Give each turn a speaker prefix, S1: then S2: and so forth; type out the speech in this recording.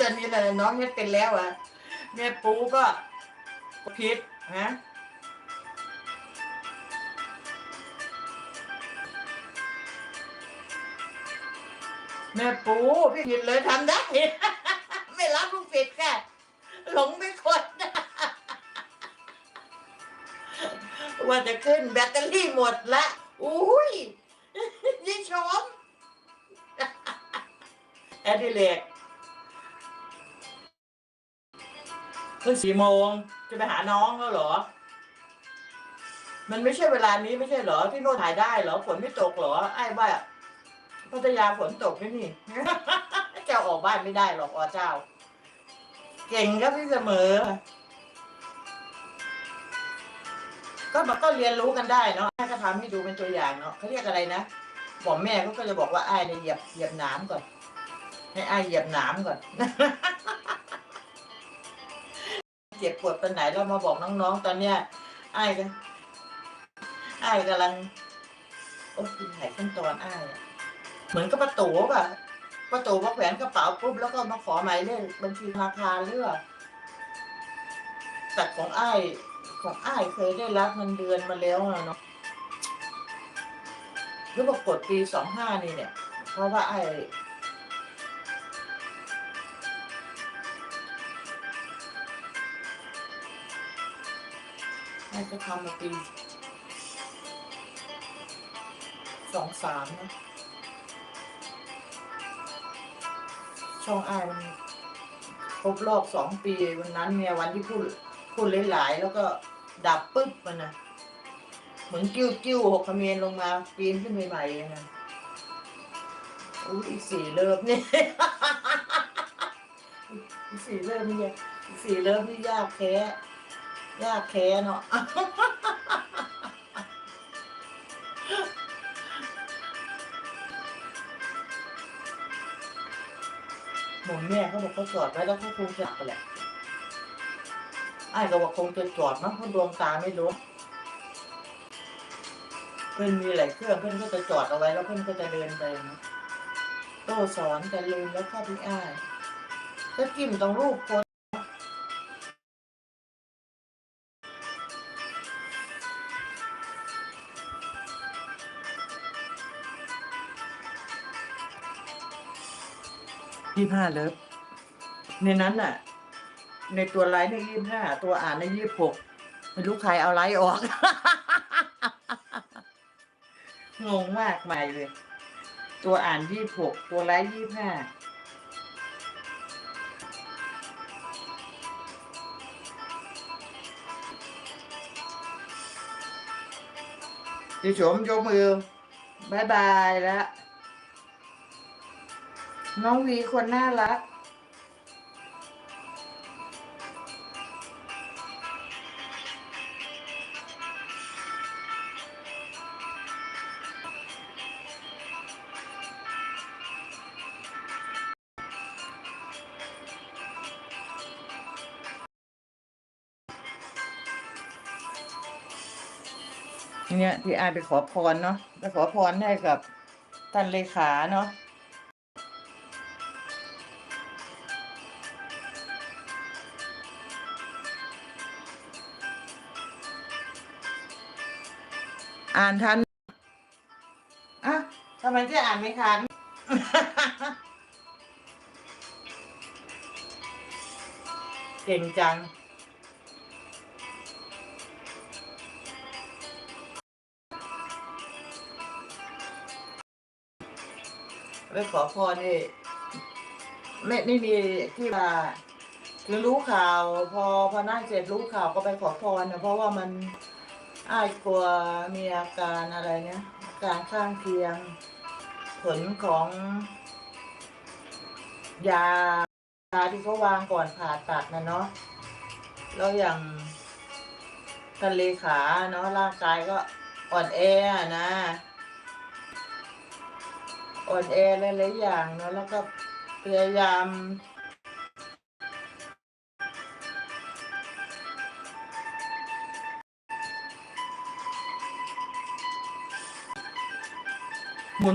S1: ตอนนี้แหละน้องเนี่เป็นแล้วอะแม่ปูก็ผิดฮะแม่ปูพี่ผิดเลยทำได้ ไม่รับลูกผิดแค่หลงไม่คนว่าจะขึ้นแบตเตอรี่หมดละ อุ้ยยี่ชมแอดิเลก ขึ้นสี่โมงจะไปหาน้องแล้วเหรอ มันไม่ใช่เวลานี้ไม่ใช่เหรอที่โน่นถ่ายได้เหรอฝนไม่ตกเหรอไอ้ว่าพัทยาฝนตกไหมนี่เจ้าออกบ้านไม่ได้หรอกอ๋อเจ้า เก่งครับพี่เสมอ ก็มันก็เรียนรู้กันได้เนาะไอ้ก็ทำให้ดูเป็นตัวอย่างเนาะเขาเรียกอะไรนะบอกแม่เขาก็จะบอกว่าไอ้เนี่ยเหยียบเหยียบหน้ำก่อน ให้ไอ้เหยียบหน้ำก่อน เจ็บปวดตอนไหนเรามาบอกน้องๆ ตอนเนี้ยไอ้ก็ไอ้กำลังโอ้ยถ่ายขั้นตอนไอ้เหมือนกับประตูป่ะประตูมาแขวนกระเป๋าปุ๊บแล้วก็มาขอหมายเลขบัญชีธนาคารเลือกแต่ของไอ้ายของไอ้ายเคยได้รับเงินเดือนมาแล้วเนาะหรือว่ากดปีสองห้านี่เนี่ย เพราะว่าไอ้ายไอ้าจะทำมาปีสองสามนะ ช่องอ้ายมันครบรอบสองปีวันนั้นเนี่ยวันที่พูดพูดหลายๆแล้วก็ดับปึ๊บมันนะเหมือนกิ้วกิ้วหกเขมรลงมาปีนขึ้นใหม่ๆเลยนะอุ้ยอีสี่เริ่มเนี่ยอีสี่เริ่มนี่ยอีสี่เริ่มนี่ยากแค่ ยากแค่เนาะหมอมแม่เขาบอกเขาจอดไว้แล้วเขาคงจะไปแหละไอ้ายก็บอกคงจะจอดมั้งเพราะดวงตาไม่รู้เพื่อนมีหลายเครื่องเพื่อนก็จะจอดเอาไว้แล้วเพื่อนก็จะเดินไปนะโตสอนแต่ลืมแล้วเข้าพี่อ้ายก็จิ้มตรงรูปคน ยี่ห้าเลิฟในนั้นน่ะ ในตัวไลน์ในยี่ห้าตัวอ่านในยี่หกไม่รู้ใครเอาไลน์ออก งงมากมายเลย ตัวอ่านยี่หกตัวไลน์ยี่ห้าดิฉมยกมือบายบายแล้ว น้องวีคนน่ารัก เนี่ยที่อายไปขอพรเนาะไปขอพรให้กับท่านเลขาเนาะ อ่านทันอะทำไมจะอ่านไม่ทันเก่งจังไปขอพรนี่ไม่ไม่มีที่ว่าคือรู้ข่าว พอพอนั่งเสร็จรู้ข่าวก็ไปขอพรนะเพราะว่ามัน อ้ายกลัวมีอาการอะไรเนี่ยการข้างเคียง ผลของ ยายาที่เขาวางก่อนผ่าตัดนะเนาะแล้วอย่างทะเลขาเนาะร่างกายก็อ่อนแอนะ อ่อนแอหลายๆอย่างเนอะแล้วก็พยายาม หมุ